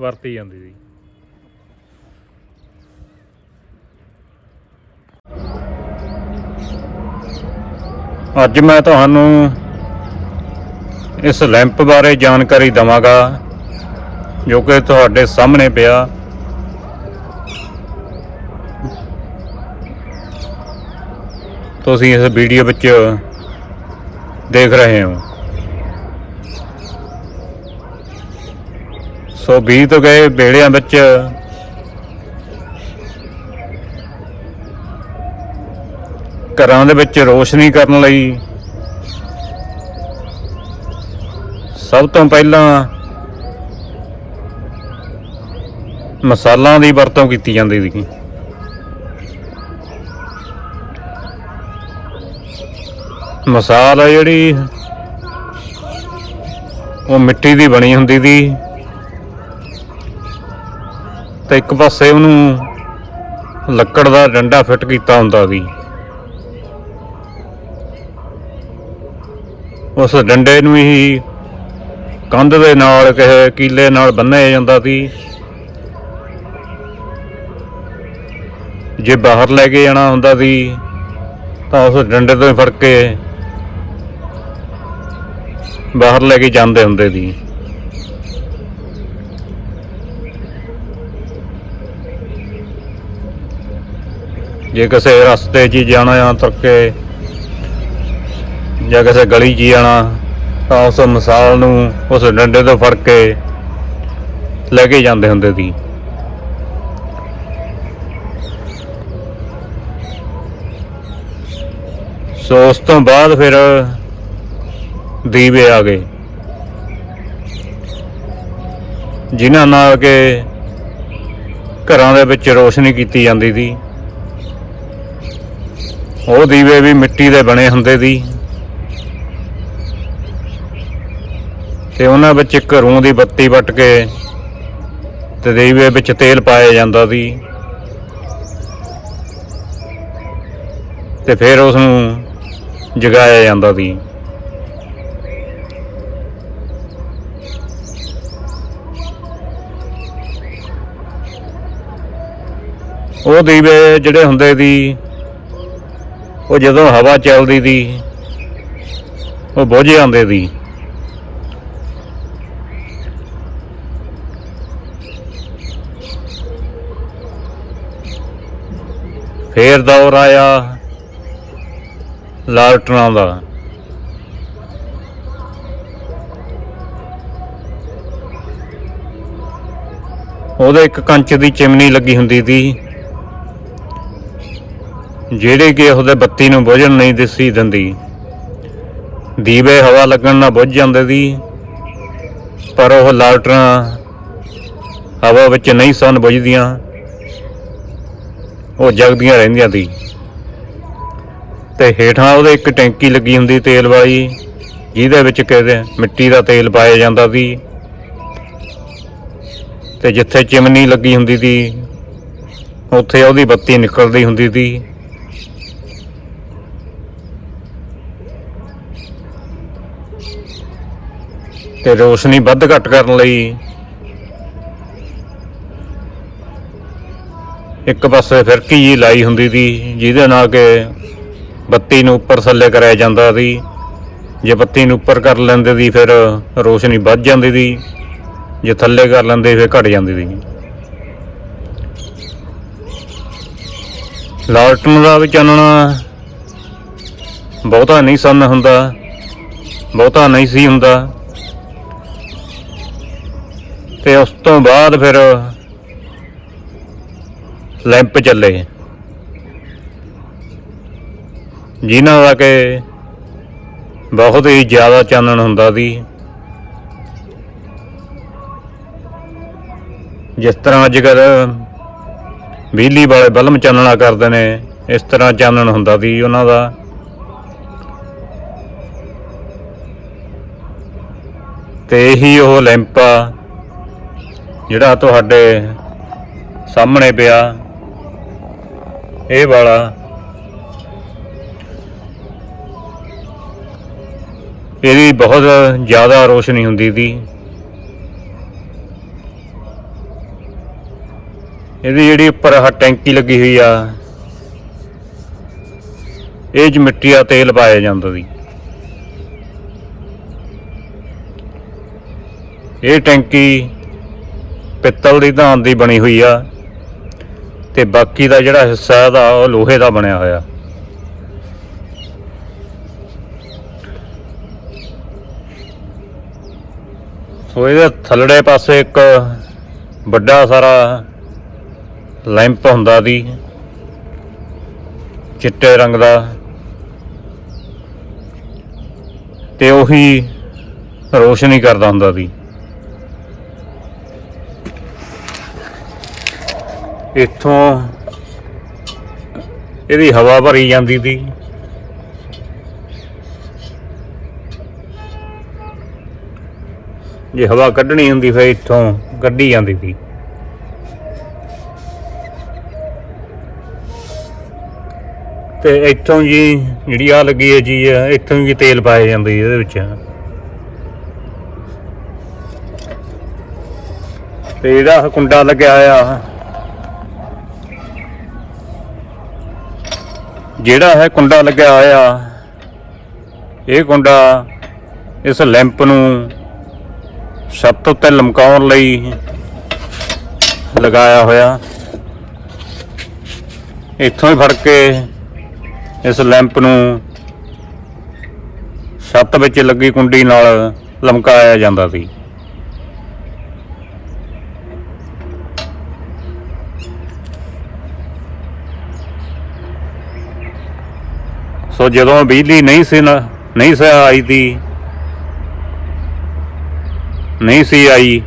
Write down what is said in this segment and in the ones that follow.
ਵਰਤੀ ਜਾਂਦੀ ਸੀ। ਅੱਜ ਮੈਂ ਤੁਹਾਨੂੰ ਇਸ ਲੈਂਪ ਬਾਰੇ ਜਾਣਕਾਰੀ ਦਵਾਂਗਾ, ਜੋ ਕਿ ਤੁਹਾਡੇ ਸਾਹਮਣੇ ਪਿਆ। ਤੁਸੀਂ ਇਸ ਵੀਡੀਓ ਵਿੱਚ ਦੇਖ ਰਹੇ ਹੋ। ਸੋ ਬੀਤ ਗਏ ਬੇੜਿਆਂ ਵਿੱਚ। ਘਰਾਂ ਦੇ ਵਿੱਚ ਰੋਸ਼ਨੀ ਕਰਨ ਲਈ ਸਭ ਤੋਂ ਪਹਿਲਾਂ ਮਸਾਲਾਂ ਦੀ ਵਰਤੋਂ ਕੀਤੀ ਜਾਂਦੀ ਸੀ। ਮਸਾਲ ਜਿਹੜੀ, ਉਹ ਮਿੱਟੀ ਦੀ ਬਣੀ ਹੁੰਦੀ ਸੀ। ਤੇ ਇੱਕ ਪਾਸੇ ਉਹਨੂੰ ਲੱਕੜ ਦਾ ਡੰਡਾ ਫਿੱਟ ਕੀਤਾ ਹੁੰਦਾ ਸੀ। ਉਸ ਡੰਡੇ ਨੂੰ ਹੀ ਕੰਧ ਦੇ ਨਾਲ ਕਿਸੇ ਕੀਲੇ ਨਾਲ ਬੰਨਿਆ ਜਾਂਦਾ ਸੀ। ਜੇ ਬਾਹਰ ਲੈ ਕੇ ਜਾਣਾ ਹੁੰਦਾ ਸੀ, ਤਾਂ ਉਸ ਡੰਡੇ ਤੋਂ ਫੜ ਕੇ ਬਾਹਰ ਲੈ ਕੇ ਜਾਂਦੇ ਹੁੰਦੇ ਸੀ। ਜੇ ਕਿਸੇ ਰਸਤੇ 'ਚ ਹੀ ਜਾਣਾ ਆ ਤੁਰ ਜਾਂ ਕਿਸੇ ਗਲੀ 'ਚ ਹੀ ਜਾਣਾ, ਤਾਂ ਉਸ ਮਿਸਾਲ ਨੂੰ ਉਸ ਡੰਡੇ ਤੋਂ ਫੜ ਕੇ ਲੈ ਕੇ ਜਾਂਦੇ ਹੁੰਦੇ ਸੀ। ਸੋ ਉਸ ਤੋਂ ਬਾਅਦ ਫਿਰ ਦੀਵੇ ਆ ਗਏ। ਜਿਨ੍ਹਾਂ ਨਾਲ ਕਿ ਘਰਾਂ ਦੇ ਵਿੱਚ ਰੋਸ਼ਨੀ ਕੀਤੀ ਜਾਂਦੀ ਸੀ। ਉਹ ਦੀਵੇ ਵੀ ਮਿੱਟੀ ਦੇ ਬਣੇ ਹੁੰਦੇ ਸੀ ਤੇ ਉਹਨਾਂ ਵਿੱਚ ਇੱਕ ਰੂੰ ਦੀ ਬੱਤੀ ਵੱਟ ਕੇ ਤੇ ਦੀਵੇ ਵਿੱਚ ਤੇਲ ਪਾਇਆ ਜਾਂਦਾ ਸੀ। ਤੇ ਫਿਰ ਉਸ ਨੂੰ ਜਗਾਇਆ ਜਾਂਦਾ ਸੀ। ਉਹ ਦੀਵੇ ਜਿਹੜੇ ਹੁੰਦੇ ਸੀ ਉਹ ਜਦੋਂ ਹਵਾ ਚੱਲਦੀ ਸੀ, ਉਹ ਬੁਝ ਜਾਂਦੇ ਸੀ। ਫੇਰ ਦੌਰ ਆਇਆ ਲਾਲਟਨਾਂ ਦਾ। ਉਹਦੇ ਇੱਕ ਕੰਚ ਦੀ ਚਿਮਨੀ ਲੱਗੀ ਹੁੰਦੀ ਸੀ। ਜਿਹੜੇ ਕਿ ਉਹਦੇ ਬੱਤੀ ਨੂੰ ਬੁਝਣ ਨਹੀਂ ਦਿਸੀ ਦਿੰਦੀ। ਦੀਵੇ ਹਵਾ ਲੱਗਣ ਨਾਲ ਬੁਝ ਜਾਂਦੇ ਸੀ, ਪਰ ਉਹ ਲਾਲਟਰਾਂ ਹਵਾ ਵਿੱਚ ਨਹੀਂ ਸਨ ਬੁਝਦੀਆਂ। ਉਹ ਜਗਦੀਆਂ ਰਹਿੰਦੀਆਂ ਸੀ। ਤੇ ਹੇਠਾਂ ਉਹਦੇ ਇੱਕ ਟੈਂਕੀ ਲੱਗੀ ਹੁੰਦੀ ਤੇਲ ਵਾਲੀ, ਜਿਹਦੇ ਵਿੱਚ ਕਿਤੇ ਮਿੱਟੀ ਦਾ ਤੇਲ ਪਾਇਆ ਜਾਂਦਾ ਸੀ। ਤੇ ਜਿੱਥੇ ਚਿਮਨੀ ਲੱਗੀ ਹੁੰਦੀ ਸੀ, ਉੱਥੇ ਉਹਦੀ ਬੱਤੀ ਨਿਕਲਦੀ ਹੁੰਦੀ ਸੀ। ਤੇ ਰੋਸ਼ਨੀ ਵੱਧ ਘੱਟ ਕਰਨ ਲਈ ਇੱਕ ਪਾਸੇ ਫਿਰਕੀ ਜੀ ਲਾਈ ਹੁੰਦੀ ਸੀ, ਜਿਹਦੇ ਨਾਲ ਕਿ ਬੱਤੀ ਨੂੰ ਉੱਪਰ ਥੱਲੇ ਕਰਿਆ ਜਾਂਦਾ ਸੀ। ਜੇ ਬੱਤੀ ਨੂੰ ਉੱਪਰ ਕਰ ਲੈਂਦੇ ਸੀ, ਫਿਰ ਰੋਸ਼ਨੀ ਵੱਧ ਜਾਂਦੀ ਸੀ। ਜੇ ਥੱਲੇ ਕਰ ਲੈਂਦੇ, ਫਿਰ ਘਟ ਜਾਂਦੀ ਸੀ। ਲਾਲਟਨ ਦਾ ਵੀ ਚਾਨਣਾ ਬਹੁਤਾ ਨਹੀਂ ਸੰਨ ਹੁੰਦਾ, ਬਹੁਤਾ ਨਹੀਂ ਸੀ ਹੁੰਦਾ। ਤੇ ਉਸ ਤੋਂ ਬਾਅਦ ਫਿਰ ਲੈਂਪ ਚੱਲੇ। ਜਿਨ੍ਹਾਂ ਦਾ ਕਿ ਬਹੁਤ ਹੀ ਜ਼ਿਆਦਾ ਚਾਨਣ ਹੁੰਦਾ ਸੀ। ਜਿਸ ਤਰ੍ਹਾਂ ਅੱਜ ਕੱਲ੍ਹ ਬਿਜਲੀ ਵਾਲੇ ਬਲਬ ਚਾਨਣਾ ਕਰਦੇ ਨੇ, ਇਸ ਤਰ੍ਹਾਂ ਚਾਨਣ ਹੁੰਦਾ ਸੀ ਉਹਨਾਂ ਦਾ। ਤੇ ਇਹੀ ਉਹ ਲੈਂਪ ਜਿਹੜਾ ਤੁਹਾਡੇ ਸਾਹਮਣੇ ਪਿਆ, ਇਹ ਵਾਲਾ ਇਹਦੀ ਬਹੁਤ ਜ਼ਿਆਦਾ ਰੋਸ਼ਨੀ ਹੁੰਦੀ ਸੀ। ਇਹਦੀ ਜਿਹੜੀ ਉੱਪਰ ਆਹ ਟੈਂਕੀ ਲੱਗੀ ਹੋਈ ਆ, ਇਹ 'ਚ ਮਿੱਟੀ ਦਾ ਤੇਲ ਪਾਇਆ ਜਾਂਦਾ ਸੀ। ਇਹ ਟੈਂਕੀ ਪਿੱਤਲ ਦੀ ਧਾਨ ਦੀ ਬਣੀ ਹੋਈ ਆ ਤੇ ਬਾਕੀ ਦਾ ਜਿਹੜਾ ਹਿੱਸਾ ਇਹਦਾ, ਉਹ ਲੋਹੇ ਦਾ ਬਣਿਆ ਹੋਇਆ। ਸੋ ਇਹਦੇ ਥੱਲੜੇ ਪਾਸੇ ਇੱਕ ਵੱਡਾ ਸਾਰਾ ਲੈਂਪ ਹੁੰਦਾ ਸੀ ਚਿੱਟੇ ਰੰਗ ਦਾ। ਤੇ ਉਹੀ ਰੋਸ਼ਨੀ ਕਰਦਾ ਹੁੰਦਾ ਸੀ ਇੱਥੋਂ ਇਹਦੀ ਹਵਾ ਭਰੀ ਜਾਂਦੀ ਸੀ ਜੇ ਹਵਾ ਕੱਢਣੀ ਹੁੰਦੀ ਫਿਰ ਇੱਥੋਂ ਕੱਢੀ ਜਾਂਦੀ ਸੀ ਤੇ ਇੱਥੋਂ ਜੀ ਜਿਹੜੀ ਆ ਲੱਗੀ ਹੈ ਜੀ, ਇੱਥੋਂ ਵੀ ਤੇਲ ਪਾਇਆ ਜਾਂਦਾ ਇਹਦੇ ਵਿੱਚ। ਤੇ ਇਹਦਾ ਕੁੰਡਾ ਲੱਗਿਆ ਆ ਜਿਹੜਾ ਹੈ ਕੁੰਡਾ ਲੱਗਿਆ ਹੋਇਆ, ਇਹ ਕੁੰਡਾ ਇਸ ਲੈਂਪ ਨੂੰ ਛੱਤ ਉੱਤੇ ਲਮਕਾਉਣ ਲਈ ਲਗਾਇਆ ਹੋਇਆ। ਇੱਥੋਂ ਹੀ ਫੜ ਕੇ ਇਸ ਲੈਂਪ ਨੂੰ ਛੱਤ ਵਿੱਚ ਲੱਗੀ ਕੁੰਡੀ ਨਾਲ ਲਮਕਾਇਆ ਜਾਂਦਾ ਸੀ। ਸੋ ਜਦੋਂ ਬਿਜਲੀ ਨਹੀਂ ਸੀ ਨਾ, ਨਹੀਂ ਸੀ ਆਈ ਦੀ, ਨਹੀਂ ਸੀ ਆਈ,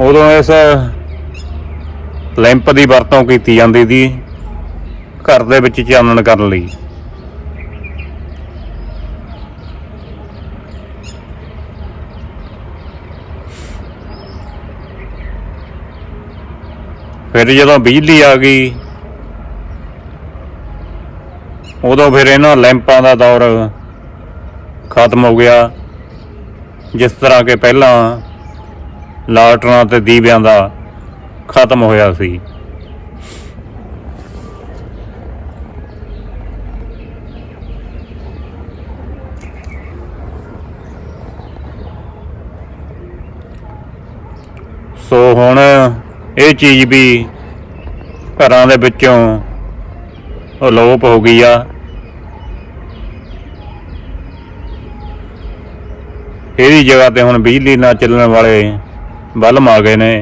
ਉਦੋਂ ਇਸ ਲੈਂਪ ਦੀ ਵਰਤੋਂ ਕੀਤੀ ਜਾਂਦੀ ਸੀ, ਘਰ ਦੇ ਵਿੱਚ ਚਾਨਣ ਕਰਨ ਲਈ। ਫਿਰ ਜਦੋਂ ਬਿਜਲੀ ਆ ਗਈ ਉਦੋਂ ਫਿਰ ਇਹਨਾਂ ਲੈਂਪਾਂ ਦਾ ਦੌਰ ਖਤਮ ਹੋ ਗਿਆ। ਜਿਸ ਤਰ੍ਹਾਂ ਕਿ ਪਹਿਲਾਂ ਲਾਲਟਨਾਂ ਤੇ ਦੀਵਿਆਂ ਦਾ ਖਤਮ ਹੋਇਆ ਸੀ। ਸੋ ਹੁਣ ਇਹ ਚੀਜ਼ ਵੀ ਘਰਾਂ ਦੇ ਵਿੱਚੋਂ ਅਲੋਪ ਹੋ ਗਈ ਆ। ਇਹਦੀ ਜਗ੍ਹਾ ਤੇ ਹੁਣ ਬਿਜਲੀ ਨਾਲ ਚੱਲਣ ਵਾਲੇ ਬਲਮ ਆ ਗਏ ਨੇ,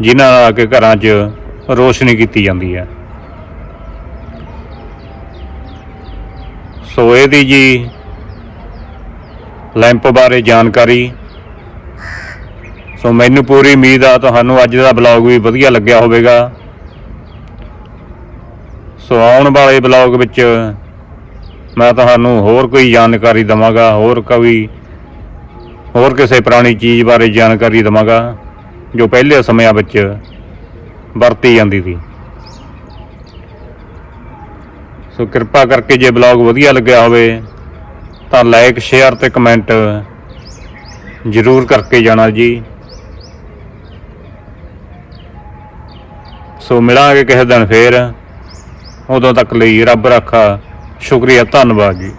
ਜਿਨ੍ਹਾਂ ਨਾਲ ਆ ਕੇ ਘਰਾਂ 'ਚ ਰੋਸ਼ਨੀ ਕੀਤੀ ਜਾਂਦੀ ਹੈ ਸੋ ਇਹਦੀ ਜੀ ਲੈਂਪ ਬਾਰੇ ਜਾਣਕਾਰੀ। ਸੋ ਮੈਨੂੰ ਪੂਰੀ ਉਮੀਦ ਆ, ਤੁਹਾਨੂੰ ਅੱਜ ਦਾ ਬਲੌਗ ਵੀ ਵਧੀਆ ਲੱਗਿਆ ਹੋਵੇਗਾ। ਸੋ ਆਉਣ ਵਾਲੇ ਬਲੌਗ ਵਿੱਚ ਮੈਂ ਤੁਹਾਨੂੰ ਹੋਰ ਕੋਈ ਜਾਣਕਾਰੀ ਦਵਾਂਗਾ, ਹੋਰ ਕੋਈ, ਹੋਰ ਕਿਸੇ ਪੁਰਾਣੀ ਚੀਜ਼ ਬਾਰੇ ਜਾਣਕਾਰੀ ਦਵਾਂਗਾ ਜੋ ਪਹਿਲੇ ਸਮਿਆਂ ਵਿੱਚ ਵਰਤੀ ਜਾਂਦੀ ਸੀ। ਸੋ ਕਿਰਪਾ ਕਰਕੇ ਜੇ ਬਲੌਗ ਵਧੀਆ ਲੱਗਿਆ ਹੋਵੇ ਤਾਂ ਲਾਈਕ, ਸ਼ੇਅਰ ਤੇ ਕਮੈਂਟ ਜ਼ਰੂਰ ਕਰਕੇ ਜਾਣਾ ਜੀ। ਸੋ ਮਿਲਾਂਗੇ ਕਿਸੇ ਦਿਨ ਫੇਰ। ਉਦੋਂ ਤੱਕ ਲਈ ਰੱਬ ਰਾਖਾ। ਸ਼ੁਕਰੀਆ ਧੰਨਵਾਦ ਜੀ।